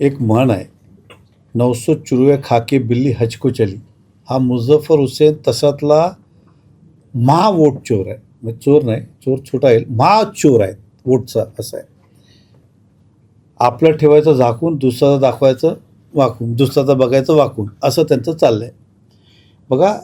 एक म्हण आहे नवसो चुरव्या खाके बिल्ली हचको चली. हा मुझफ्फर हुसेन तसातला महा वोट चोर आहे. म्हणजे चोर नाही चोर छोटा येईल. महा चोर आहे वोटचा असं आहे. आपलं ठेवायचं झाकून दुसऱ्याचं दाखवायचं वाकून दुसऱ्याचं बघायचं वाकून असं त्यांचं चाललं आहे बघा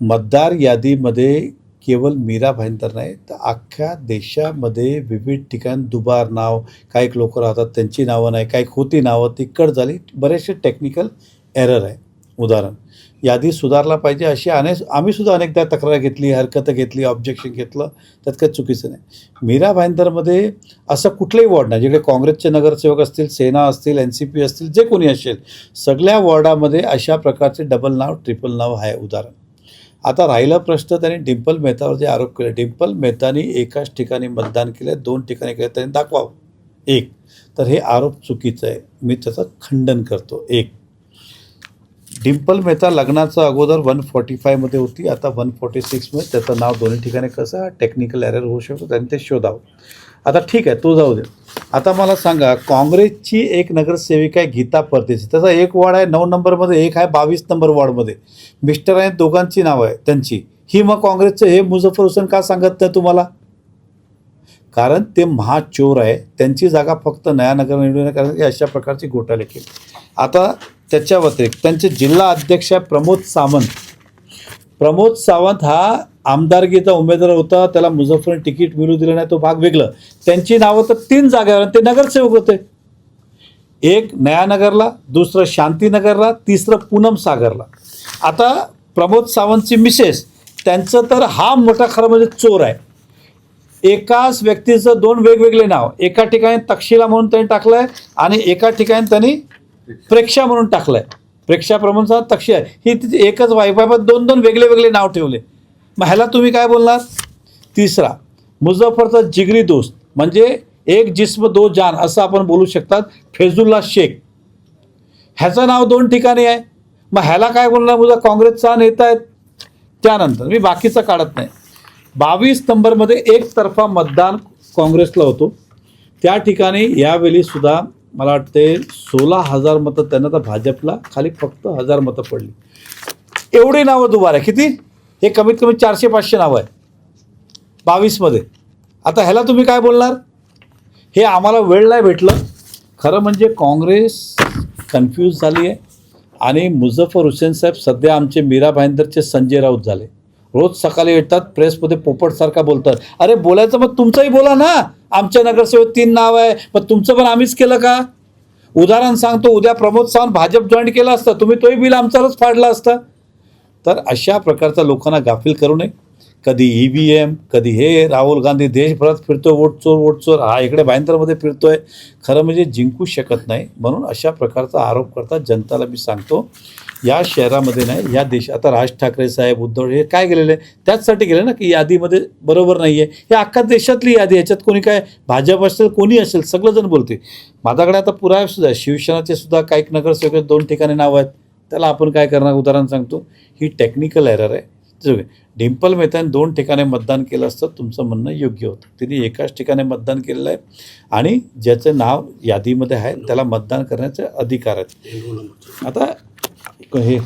मतदार यादीमध्ये केवळ मीरा भाईंदर नाही तर अख्ख्या देशामध्ये विविध ठिकाण दुबार नाव काही लोक राहतात त्यांची नावं नाही काही खोती नावं ती कट झाली. बरेचसे टेक्निकल एरर आहे. उदाहरण यादी सुधारला पाहिजे अशी अनेक आम्हीसुद्धा अनेकदा तक्रार घेतली हरकत घेतली ऑब्जेक्शन घेतलं त्यात काही चुकीचं नाही. मीरा भाईंदरमध्ये असं कुठलंही वॉर्ड नाही जिकडे काँग्रेसचे नगरसेवक असतील सेना असतील एन सी पी असतील जे कोणी असेल सगळ्या वॉर्डामध्ये अशा प्रकारचे डबल नाव ट्रिपल नाव आहे. उदाहरण आता राहिला प्रश्न त्यांनी डिम्पल मेहतावर जे आरोप केले डिंपल मेहतानी एकाच ठिकाणी मतदान केलं दोन ठिकाणी केलं त्यांनी दाखवावं. एक तर हे आरोप चुकीचं आहे. मी त्याचं खंडन करतो. एक डिंपल मेहता लग्नाचं अगोदर वन फॉर्टी फायमध्ये होती आता वन फॉर्टी सिक्समध्ये त्याचं नाव दोन्ही ठिकाणी कसं टेक्निकल एरर होऊ शकतो त्यांनी ते शोधावं. आता ठीक आहे तो जाऊ दे. आता मला सांगा काँग्रेसची एक नगरसेविका आहे गीता परदेशी. त्याचा एक वॉर्ड आहे नऊ नंबरमध्ये एक आहे बावीस नंबर वॉर्डमध्ये. मिस्टर आहेत दोघांची नावं आहे त्यांची. ही मग काँग्रेसचं हे मुझफ्फर हुसेन का सांगत नाही तुम्हाला? कारण ते महाचोर आहे त्यांची जागा फक्त नया नगर निवडून कारण की अशा प्रकारची घोटाळे केली. आता त्याच्या व्यतिरिक्त त्यांचे जिल्हा अध्यक्ष आहे प्रमोद सामंत प्रमोद सावंत हा आमदारकीचा उमेदवार होता. त्याला मुझफ्फर तिकीट मिळू दिलं नाही तो भाग वेगळं त्यांची नावं तर तीन जागेवर आणि ते नगरसेवक होते. एक नयानगरला दुसरं शांतीनगरला तिसरं पूनम सागरला. आता प्रमोद सावंतची मिसेस त्यांचं तर हा मोठा खरं म्हणजे चोर आहे. एकाच व्यक्तीचं दोन वेगवेगळे नाव. एका ठिकाणी तक्षशिला म्हणून त्यांनी टाकलं आहे आणि एका ठिकाणी त्यांनी प्रेक्षा म्हणून टाकलं आहे प्रेक्षाप्रमाणचा तक्ष तक्षी आहे. ही तिची एकच वाईफ आहे पण दोन दोन वेगळे वेगळे नाव ठेवले. मग ह्याला तुम्ही काय बोलणार तिसरा मुझफ्फरचा जिगरी दोस्त म्हणजे एक जिस्म दो जान असं आपण बोलू शकतात फेजुल्ला शेख. ह्याचं नाव दोन ठिकाणी आहे. मग ह्याला काय बोलणार? मुझा काँग्रेसचा नेता आहेत त्यानंतर मी बाकीचं काढत नाही. बावीस नंबरमध्ये एकतर्फा मतदान काँग्रेसला होतो. त्या ठिकाणी यावेळी सुद्धा मला वाटते सोळा हजार मतं त्यांना तर भाजपला खाली फक्त हजार मतं पडली. एवढी नावं दुबार. आहे किती? हे कमीत कमी चारशे पाचशे नावं आहे बावीसमध्ये. आता ह्याला तुम्ही काय बोलणार? हे आम्हाला वेळ नाही भेटलं. खरं म्हणजे काँग्रेस कन्फ्यूज झाली आहे आणि मुझफ्फर हुसेन साहेब सध्या आमचे मीरा भाईंदरचे संजय राऊत झाले. रोज सकाळी येतात प्रेसमध्ये पोपटसारखा बोलतात. अरे बोलायचं मग तुमचंही बोला ना. आमच्या नगरसेवक तीन नाव आहे. मग तुमचं पण आम्हीच केलं का? उदाहरण सांगतो उद्या प्रमोद सावंत भाजप जॉईन केलं असतं तुम्ही तोही बिल आमचाच फाडला असता. तर अशा प्रकारचा लोकांना गाफील करू नये. कधी ई व्ही एम कधी हे राहुल गांधी देशभरात फिरतो वोट चोर वोट चोर हा इकडे भाईंदरमध्ये फिरतोय. खरं म्हणजे जिंकू शकत नाही म्हणून अशा प्रकारचा आरोप करतात जनताला मी सांगतो. या शहरामध्ये नाही या देश आता राज ठाकरे साहेब उद्धव हे काय गेलेले त्याचसाठी गेले ना की यादीमध्ये बरोबर नाही आहे हे अख्ख्या देशातली यादी याच्यात कोणी काय? भाजप असेल कोणी असेल सगळंजण बोलते. माझ्याकडे आता पुरावे सुद्धा शिवसेनाचे सुद्धा काही नगरसेवक दोन ठिकाणी नावं आहेत. त्याला आपण काय करणार? उदाहरण सांगतो. ही टेक्निकल एरर आहे. डिंपल मेहताने दोन ठिकाणी मतदान केलं असतं तुमचं म्हणणं योग्य होतं. तिने एकाच ठिकाणी मतदान केलेलं आहे आणि ज्याचं नाव यादीमध्ये आहे त्याला मतदान करण्याचे अधिकार आहेत. आता हे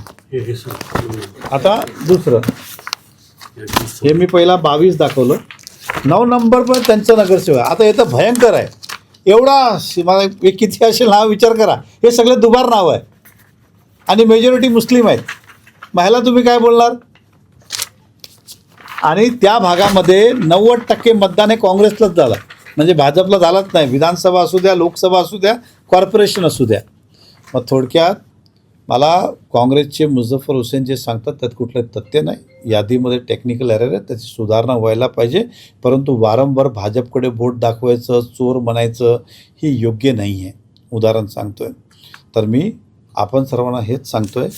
आता दुसरं. हे मी पहिला बावीस दाखवलं. नऊ नंबर पण त्यांचं नगरसेवा आता हे तर भयंकर आहे. एवढा मला किती असेल नाव विचार करा. हे सगळे दुबार नाव आहे. आणि मेजॉरिटी मुस्लिम आहेत. महिला तुम्ही काय बोलणार? आणि त्या भागामध्ये नव्वद टक्के मतदान हे काँग्रेसलाच झालं. म्हणजे भाजपला झालाच नाही. विधानसभा असू द्या लोकसभा असू द्या कॉर्पोरेशन असू द्या. मग थोडक्यात मला काँग्रेसचे मुझफ्फर हुसेन जे सांगतात त्यात कुठलं तथ्य नाही. यादीमध्ये टेक्निकल एरर आहे. त्याची सुधारणा व्हायला पाहिजे. परंतु वारंवार भाजपकडे बोट दाखवायचं चोर म्हणायचं ही योग्य नाही आहे उदाहरण सांगतो आहे तर मी आपण सर्वांना हेच सांगतो आहे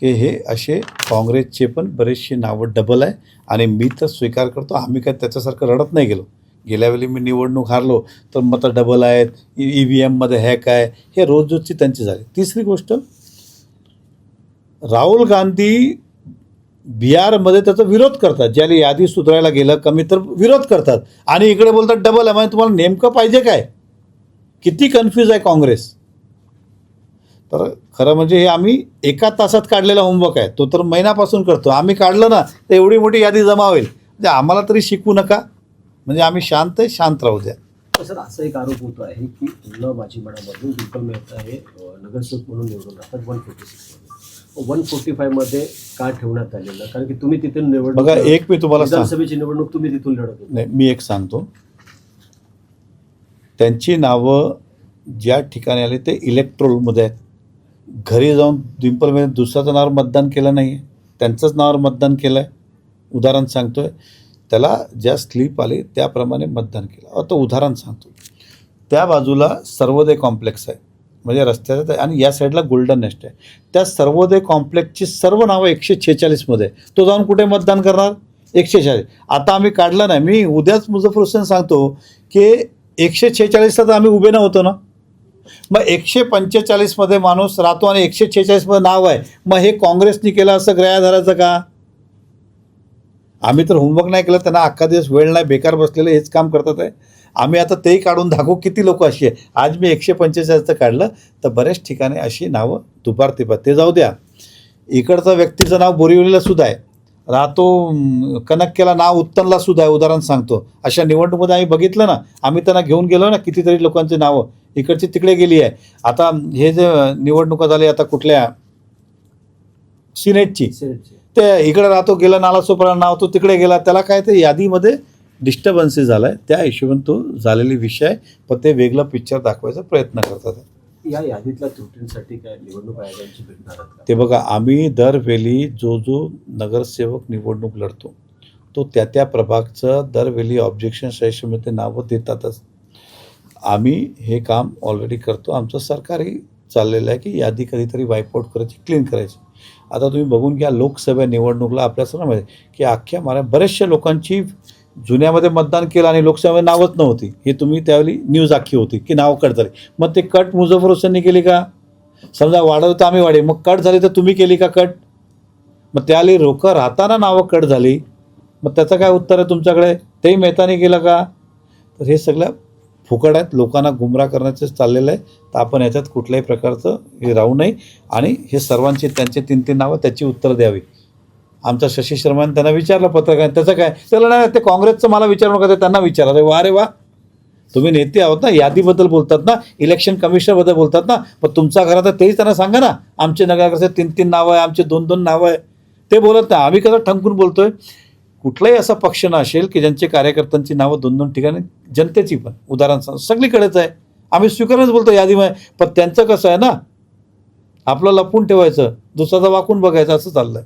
की हे असे काँग्रेसचे पण बरेचसे नावं डबल आहे. आणि मी तर स्वीकार करतो आम्ही काय त्याच्यासारखं रडत नाही गेलो. गेल्यावेळी मी निवडणूक हारलो तर मतं डबल आहेत ई व्ही एममध्ये हॅक आहे हे रोज रोजची त्यांची झाली. तिसरी गोष्ट राहुल गांधी बिहारमध्ये त्याचा विरोध करतात. ज्याला यादी सुधारायला गेलं कमी तर विरोध करतात. आणि इकडे बोलतात डबल आहे. म्हणजे तुम्हाला नेमकं पाहिजे काय? किती कन्फ्यूज आहे काँग्रेस? तर खरं म्हणजे हे आम्ही एका तासात काढलेला होमवर्क आहे. तो तर महिन्यापासून करतो. आम्ही काढलं ना तर एवढी मोठी यादी जमा होईल. म्हणजे आम्हाला तरी शिकवू नका. म्हणजे आम्ही शांत आहे शांत राहू द्या. सर असा एक आरोप होतो आहे की पुन्हा माझी मनामधून दीपक मेहता हे नगरसेवक म्हणून निवडून राहतात one forty six one forty फाईव्हमध्ये का ठेवण्यात आलेलं? कारण की तुम्ही तिथून निवडणूक बघा एक मी तुम्हाला विधानसभेची निवडणूक तुम्ही तिथून लढत होता. नाही मी एक सांगतो. त्यांची नावं ज्या ठिकाणी आली ते इलेक्ट्रोलमध्ये आहेत. घरी जाऊन डिंपलमध्ये दुसऱ्याचं नावावर मतदान केलं नाही आहे त्यांचंच नावावर मतदान केलं आहे उदाहरण सांगतो आहे त्याला ज्या स्लीप आली त्याप्रमाणे मतदान केलं. आता उदाहरण सांगतो. त्या बाजूला सर्वोदय कॉम्प्लेक्स आहे. म्हणजे रस्त्याचा आणि या साईडला गोल्डन नेस्ट आहे. त्या सर्वोदय कॉम्प्लेक्सची सर्व नावं एकशे छेचाळीसमध्ये आहे. तो जाऊन कुठे मतदान करणार? एकशे चाळीस आता आम्ही काढलं नाही. मी उद्याच मुझफ्फर हुसेन सांगतो की एकशे छेचाळीसला तर आम्ही उभे नव्हतो ना? मग एकशे पंचेचाळीसमध्ये माणूस राहतो आणि एकशे छेचाळीसमध्ये नाव आहे. मग हे काँग्रेसने केलं असं ग्रह्या धरायचं का? आम्ही तर होमवर्क नाही केलं त्यांना अख्खा दिवस वेळ नाही बेकार बसलेलं हेच काम करतात आहे. आम्ही आता तेही काढून दाखवू किती लोक अशी आहे. आज मी एकशे पंचेचाळीसचं काढलं तर बऱ्याच ठिकाणी अशी नावं दुपार तिपार ते जाऊ द्या. इकडचं व्यक्तीचं नाव बोरिवलीला सुद्धा आहे. राहतो कनक्केला नाव उत्तनला सुद्धा आहे उदाहरण सांगतो. अशा निवडणुकीमध्ये आम्ही बघितलं ना आम्ही त्यांना घेऊन गेलो ना कितीतरी लोकांची नावं. इकडची तिकडे गेली आहे. आता हे जे निवडणुका झाली आता कुठल्या? सिनेटची. ते इकडे राहतो गेला नालासोपारा नाव तो तिकडे गेला. त्याला काय ते यादीमध्ये डिस्टर्बन्सेस झाला आहे त्या हिशोबाने तो झालेली विषय आहे. पण ते वेगळं पिक्चर दाखवायचा प्रयत्न करतात. या यादीतल्या त्रुटींसाठी काय निवडणूक आयोगांची भेटणार ते बघा आम्ही दरवेळी जो जो नगरसेवक निवडणूक लढतो तो त्या त्या प्रभागचं दरवेळी ऑब्जेक्शन सहिष्णुते नावं देतातच. आम्ही हे काम ऑलरेडी करतो. आमचं सरकारही चाललेलं आहे की यादी कधीतरी वाईपआउट करायची क्लीन करायची. आता तुम्ही बघून घ्या लोकसभा निवडणूकला आपल्या सर्व माहिती की अख्ख्या महारा बऱ्याचशा लोकांची जुन्यामध्ये मतदान केलं आणि लोकसभेमध्ये नावच नव्हती. हे तुम्ही त्यावेळी न्यूज अख्खी होती की नाव कट झाली. मग ते कट मुझफ्फर हुसेननी केली का? समजा वाढवलं तर आम्ही वाढे मग कट झाली तर तुम्ही केली का कट मग त्यावेळी रोकं राहताना नावं कट झाली. मग त्याचं काय उत्तर आहे तुमच्याकडे? तेही मेहतानी केलं का? तर हे सगळं फुकट आहेत. लोकांना गुमराह करण्याचं चाललेलं आहे. तर आपण याच्यात कुठल्याही प्रकारचं हे राहू नये. आणि हे सर्वांची त्यांचे तीन तीन नावं त्याची उत्तरं द्यावी. आमचा शशी शर्माने त्यांना विचारलं पत्रकार त्याचं काय? त्याला नाही ते काँग्रेसचं मला विचारू नका ते त्यांना विचारा अरे वा रे वा. तुम्ही नेते आहोत ना यादीबद्दल बोलतात ना इलेक्शन कमिशनबद्दल बोलतात ना. पण तुमचा घरात तेही त्यांना सांगा ना. आमचे नगराचे तीन तीन नावं आहे आमचे दोन दोन नावं आहे. ते बोलत नाही. आम्ही कसं ठंकून बोलतोय? कुठलाही असा पक्ष नसेल की ज्यांचे कार्यकर्त्यांची नावं दोन दोन ठिकाणी जनतेची पण उदाहरण सांग सगळीकडेच आहे. आम्ही स्वीकारच बोलतो यादीमध्ये पण त्यांचं कसं आहे ना आपलं लपून ठेवायचं दुसऱ्याचा वाकून बघायचं असं चाललंय.